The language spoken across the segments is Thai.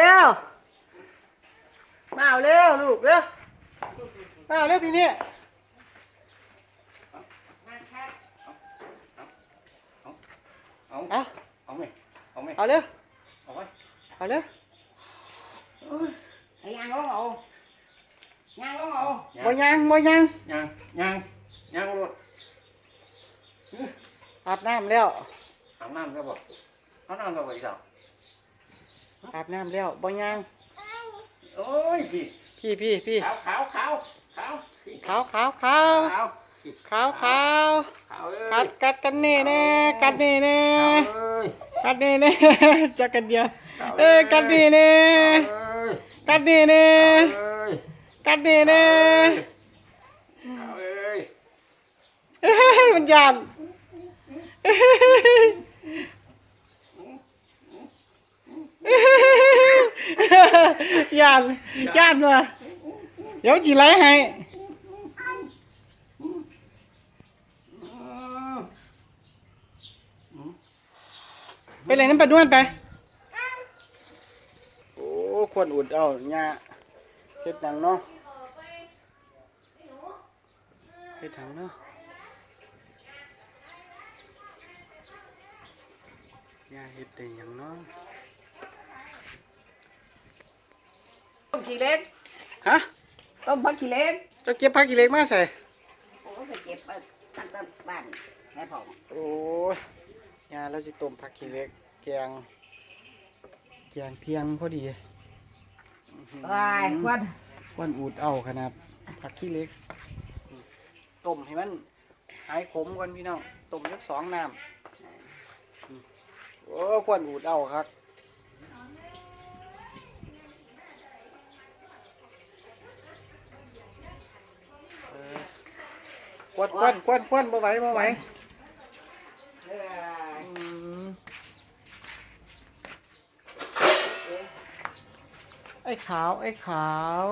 เอาเร็วมาเอาเร็วลูกเร็วมาเอาเร็วพี่นี่เอาเอาเอาไหมเอาไหมเอาเร็วเอาไว้เอาเร็วไอ้ยางลงเอายางลงเอาบ่ยังบ่ยังยังยังยังรถ อาบน้ำแล้วอาบน้ำก็บอกเอาน้ำก็บอกอีกแล้วอาบน้ำแล้วบ่ยังโอ้ยพี่พี่พี่พี่ขาวขาวขาวขาวขาวขาวขาวขาวขาวขาวขาวเอ้กัยดกัดกันนี่แน่กัดนี่แน่ขาวเอ้ยกัดนี่แน่จักกันเดียว เอ้ยกัดนี่แน่เอ้ยกัดนี่แน่เอ้ยกัดนี่แน่ขาวเอ้ยเอ้ยมันยานยานยานว่ะเดี๋ยวจีไรให้ไปเลยน้ำปลาด้วนไป โอ้ควรอุดเอาเนี่ยเฮ็ดหนังเนาะเฮ็ดหนังเนาะเนี่ยเฮ็ดได้ยังเนาะ ต้ม ขี้เล็กฮะต้มผักขี้เล็กเจะเก็บผักกี่เล็กมาใส่โอ้ไปเก็บมาตั้งแต่บ้านแม่พ่อโอ้ยยาเราจะต้มผักขี้เหล็กแกงแกงเที่ยงพอดีวายควันควันอูดเอาขนาดผักขี้เหล็กต้มให้มันหายขมก่อนพี่น้องต้มสักสองน้ำอืมโอ้ควันอูดเอาครับเออค วันควันควันควันบ่ไหวบ่ไหวเอออืมไอ้ขาว ไอ้ขาว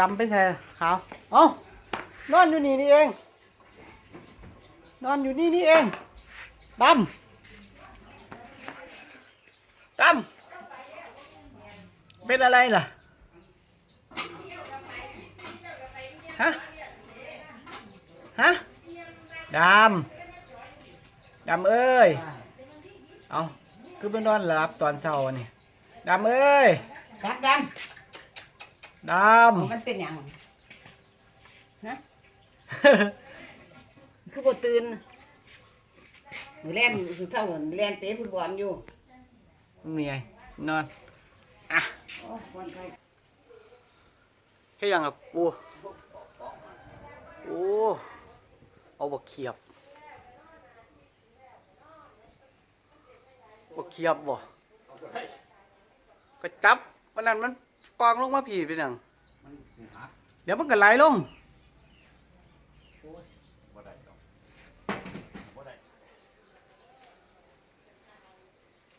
ดำไปแทนขาวเอ้านอนอยู่นี่นี่เอง นอนอยู่นี่นี่เองดำดำเป็นอะไรล่ะฮะ ฮะดำดำเอ้ย เอาคือเป็นนอนหลับตอนเช้านี่ดำเอ้ยดับดันดมันเป็นหยังฮะำ คือบ่ตื่นมือแล่นคือเท่าแล่นเตะฟุตบอลอยู่เหนื่อยนอนอะโอ้คนไทยเฮ้ยยังกับปูโอ้ เอาบักเขียบบักเขียบบ่ไปจับวันนั้นมันกองลงมาผีไปหนังเดี๋ยวมันก็ไหลลง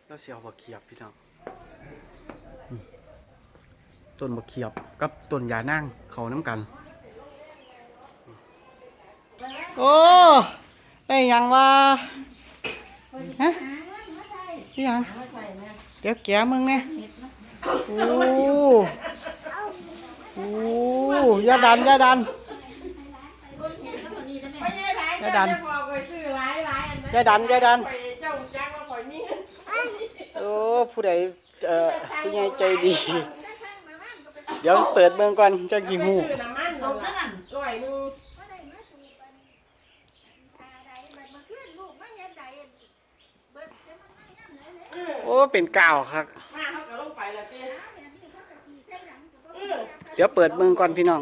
แล้วเสียวบักเขียบพี่น้องอืมต้นบักเขียบกับต้นยานั่งเขาน้ำกัน โอ้ได้ยังวะฮะนี่ยังเดี๋ยวแกะมึงเนี่ยโอ้โอ้อยาดันอยาดันอยาดันอยาดันอยาดันโอ้ผู้ใดเอ่อผู้ใหญ่ใจดี เดี๋ยวเปิดเบิ่งก่อนจะกี่หู ซื้อน้ำมันนั่นล่ะร้อยหนึง เออ โอ้เป็นกาวครับ มาเขาก็ลงไปแล้วเจ้เออเดี๋ยวเปิดเบิ่งก่อนพี่น้อง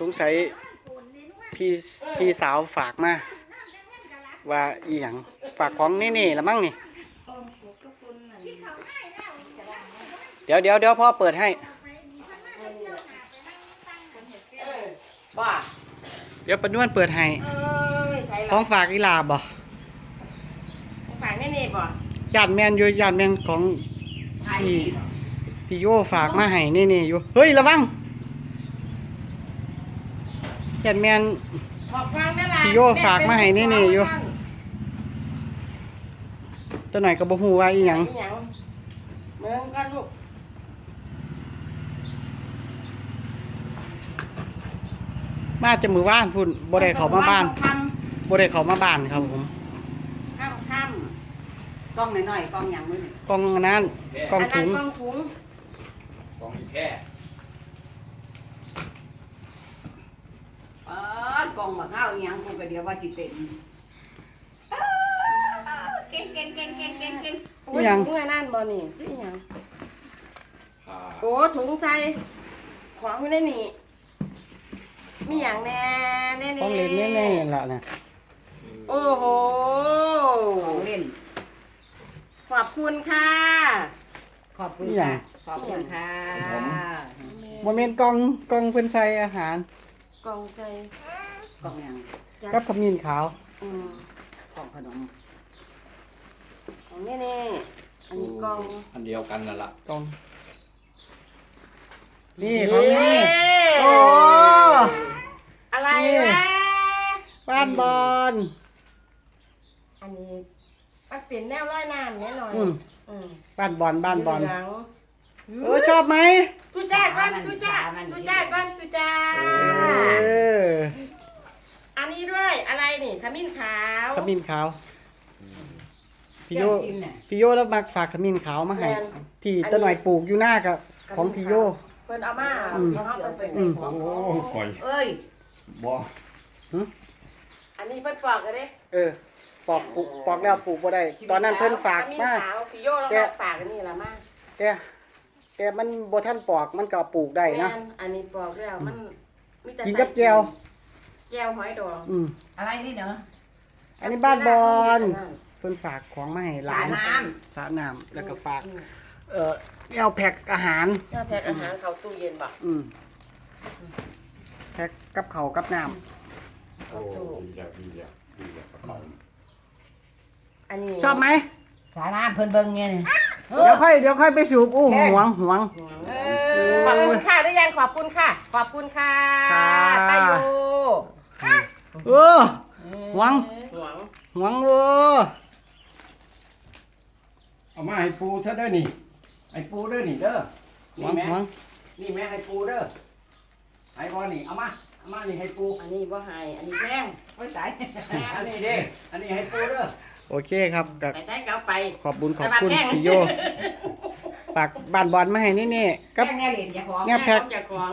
สงสัยพี่พี่สาวฝากมา ว่าอีหยังฝากของนี่นี่ละมั้งนี่ เดี๋ยวเดี๋ยวเดี๋ยวพ่อเปิดให้เออบ้าเดี๋ยวปนวนเปิดให้เอ้ยใส่ขละองฝากอีลาบ่ฝากแม่ นี่บ่ญาติแมนอยู่ญาติแมนของไอ้พี่พี่พี่โยฝากมาให้นี่นี่อยู่เฮ้ยระวังแกนแมน บอกฟังได้ล่ะพี่โยฝากมาให้นี่นี่อยู่ ตัวหน่อยก็บ่ฮู้ว่าอีหยังอีหยังเมืองกันลูกมาจะมือบ้านพุ่นบ่ได้เข้ามาบ้านค่บ่ได้เข้ามาบ้านครับผมำค่ำค่ำ กล้องหน่อยๆกล้องหยังมือนี่กล้องอันนั้นกล้องถุง นนั้นกล้องถุงของอีแค่เออกล้องมาข้าวอีหยังกูก็เดียวว่าจิเป็นเออเก่งเก่งเก่งเก่งเก่งเก่งโอ้ยอีหยัง ถุงอันนั่นบ่นี่คืออีหยังผ่าโอ้ถุงใส่ของไม่ได้นี่มีอย่างแน่แน่ของเล่นแน่ๆล่ะนะโอ้โหของเล่น ขอบคุณค่ะ ขอบคุณค่ะ ขอบคุณค่ะบ่แม่นกล่องกล่องเพิ่นใส่อาหารกล่องใส่กล่องหยังกับขมิ้นขาวอืมกล่องขนมของนี่นี่อันนี้กล่องอันเดียวกันนั่นล่ะกล่อง นี่ของนี่ โอ้ อะไรนี่ วะบ้านบอลอันนี้ มันเป็นแนวร้อยน้ำเนี่ยหน่อยอืม อืมบ้านบอลบ้านบอลเหลืงเออชอบไหมตุจ้าก่อนตุจ้าตุจ้าก่อนตุจ้า เอออันนี้ด้วยอะไรนี่ขมิ้นขาวขมิ้นขาวพี่โยพี่โยแล้วมักฝากขมิ้นขาวมาให้ที่ตะหน่อยปลูกอยู่หน้ากับของพี่โย เพิ่นเอามาอืมเพิ่นเอาไปอืใส่มของโอ้ก่อยเอ้ยบ่ อันนี้เพิ่นปอกกันเด้เออ ปอกปลูกปอกแล้วปลูกบ่ได้ ตอนนั้นเพิ่นฝากขมิ้มาขาวพี่โยแล้วแกก็ฝากอันนี้ละมาแต่แต่มันบ่ทันปอกมันก็ปลูกได้นะ แม่นอันนี้ปอกแล้วมันมีแต่กินใส่กับแจวแจวหอยดองอืมอะไรนี่เนาะ อันนี้บ้านบอลเพิ่นฝากของมาให้หลานสระน้สระน้ำแล้วก็ฝาก เอ่อแนวแพ็คอาหารแม่แพ็คอาหารเข้าตู้เย็นบ่อืมแพ็คกับเขาวกับน้โอ้ดีแล้วดีแล้วดีแล้วกระเป๋า อันนี้ำชอบไหมสาน้ำเพิ่นเบิ่งเนี่ยเดี๋ยวค่อยเดี๋ยวค่อยไปสูบอู้หวงหวงขอบคุณค่ะหรือยังขอบคุณค่ะ ขอบคุณค่ะครับป้าโยเออ หวัง หวังหวงเออเอามาให้ปูซะเด้อนี่ให้ปูเด้อนี่เด้อหวนี่งแม่หวงนี่แม่ให้ปูเด้อให้บ่นี่เอามาเอามานี่ให้ปูอันนี้ว่าให้อันนี้แพงไว้ใส่อันนี้เด้อันนี้ให้ปูเด้อ โอเคครับกับไปใส่เก้าไปขอบบุญขอบคุณพี่โยฝากบ้านบอลมาให้นี่นี่ๆกับแน่เหรียญอย่าของเนี่ยแพ็คอย่าของ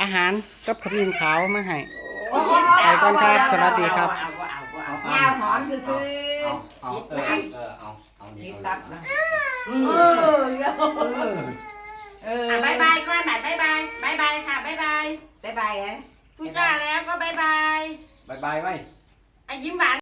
อาหารกับขมิ้นขาวมาให้ไปก่อนครับสวัสดีครับเอาเอาเอาเอาเอายาวหอมซื่อเอาเอาเออเออเอาเอาๆนี่คิดเอาตับนะนะเออเอออะบายบายก่อนบายบายบายบายค่ะบายบายบายบายทุจ้าแล้วก็บายบายบายบายไว้ไอ้ยิ้มหวาน